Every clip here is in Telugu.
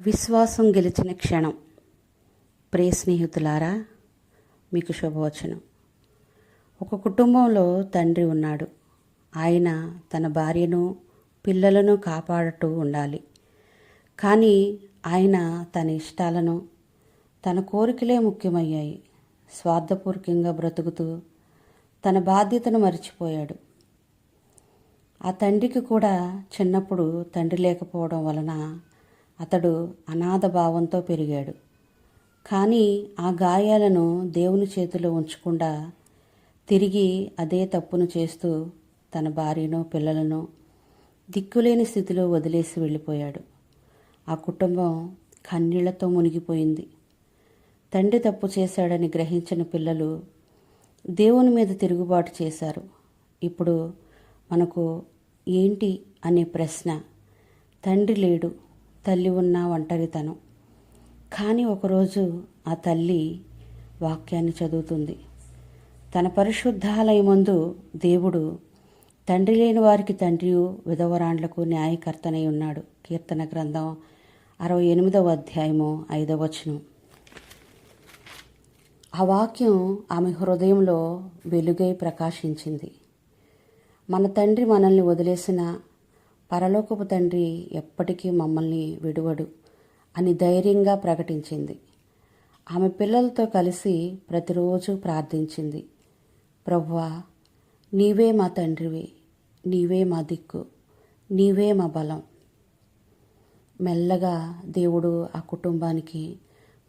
విశ్వాసం గెలిచిన క్షణం. ప్రే స్నేహితులారా మీకు శుభవచనం. ఒక కుటుంబంలో తండ్రి ఉన్నాడు. ఆయన తన భార్యను పిల్లలను కాపాడుతూ ఉండాలి. కానీ ఆయన తన ఇష్టాలను తన కోరికలే ముఖ్యమయ్యాయి. స్వార్థపూర్వకంగా బ్రతుకుతూ తన బాధ్యతను మర్చిపోయాడు. ఆ తండ్రికి కూడా చిన్నప్పుడు తండ్రి లేకపోవడం వలన అతడు అనాథ భావంతో పెరిగాడు. కానీ ఆ గాయాలను దేవుని చేతిలో ఉంచకుండా తిరిగి అదే తప్పును చేస్తూ తన భార్యను పిల్లలను దిక్కులేని స్థితిలో వదిలేసి వెళ్ళిపోయాడు. ఆ కుటుంబం కన్నీళ్ళతో మునిగిపోయింది. తండ్రి తప్పు చేశాడని గ్రహించిన పిల్లలు దేవుని మీద తిరుగుబాటు చేశారు. ఇప్పుడు మనకు ఏంటి అనే ప్రశ్న తండ్రి లేడు తల్లి ఉన్న ఒంటరితనం. కానీ ఒకరోజు ఆ తల్లి వాక్యాన్ని చదువుతుంది. తన పరిశుద్ధాలయమందు దేవుడు తండ్రి లేని వారికి తండ్రియు విధవరాండ్లకు న్యాయకర్తనై ఉన్నాడు. కీర్తన గ్రంథం అరవై ఎనిమిదవ అధ్యాయము ఐదవ వచనం. ఆ వాక్యం ఆమె హృదయంలో వెలుగై ప్రకాశించింది. మన తండ్రి మనల్ని వదిలేసిన పరలోకపు తండ్రి ఎప్పటికీ మమ్మల్ని విడువడు అని ధైర్యంగా ప్రకటించింది. ఆమె పిల్లలతో కలిసి ప్రతిరోజు ప్రార్థించింది. ప్రవ్వా నీవే మా తండ్రివి నీవే మా దిక్కు నీవే మా బలం. మెల్లగా దేవుడు ఆ కుటుంబానికి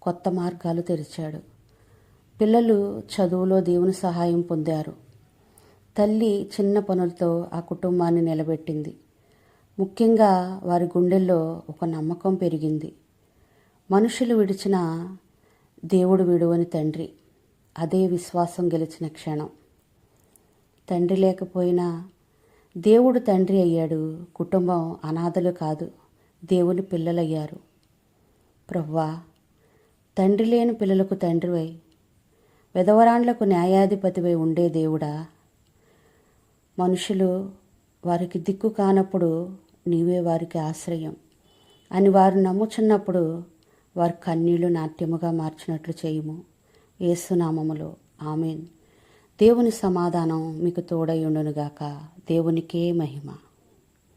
కొత్త మార్గాలు తెరిచాడు. పిల్లలు చదువులో దేవుని సహాయం పొందారు. తల్లి చిన్న పనులతో ఆ కుటుంబాన్ని నిలబెట్టింది. ముఖ్యంగా వారి గుండెల్లో ఒక నమ్మకం పెరిగింది. మనుషులు విడిచిన దేవుడు విడువని తండ్రి అదే విశ్వాసం గెలిచిన క్షణం. తండ్రి లేకపోయినా దేవుడు తండ్రి అయ్యాడు. కుటుంబం అనాథలు కాదు దేవుని పిల్లలయ్యారు. ప్రవ్వా తండ్రి లేని పిల్లలకు తండ్రివై విధవరాండ్లకు న్యాయాధిపతివై ఉండే దేవుడా? మనుషులు వారికి దిక్కు కానప్పుడు నీవే వారికి ఆశ్రయం అని వారు నమ్ముచున్నప్పుడు వారి కన్నీళ్ళు నాట్యముగా మార్చినట్లు చేయుము. ఏసునామములో ఆమెన్. దేవుని సమాధానం మీకు తోడయుండునుగాక దేవునికే మహిమ.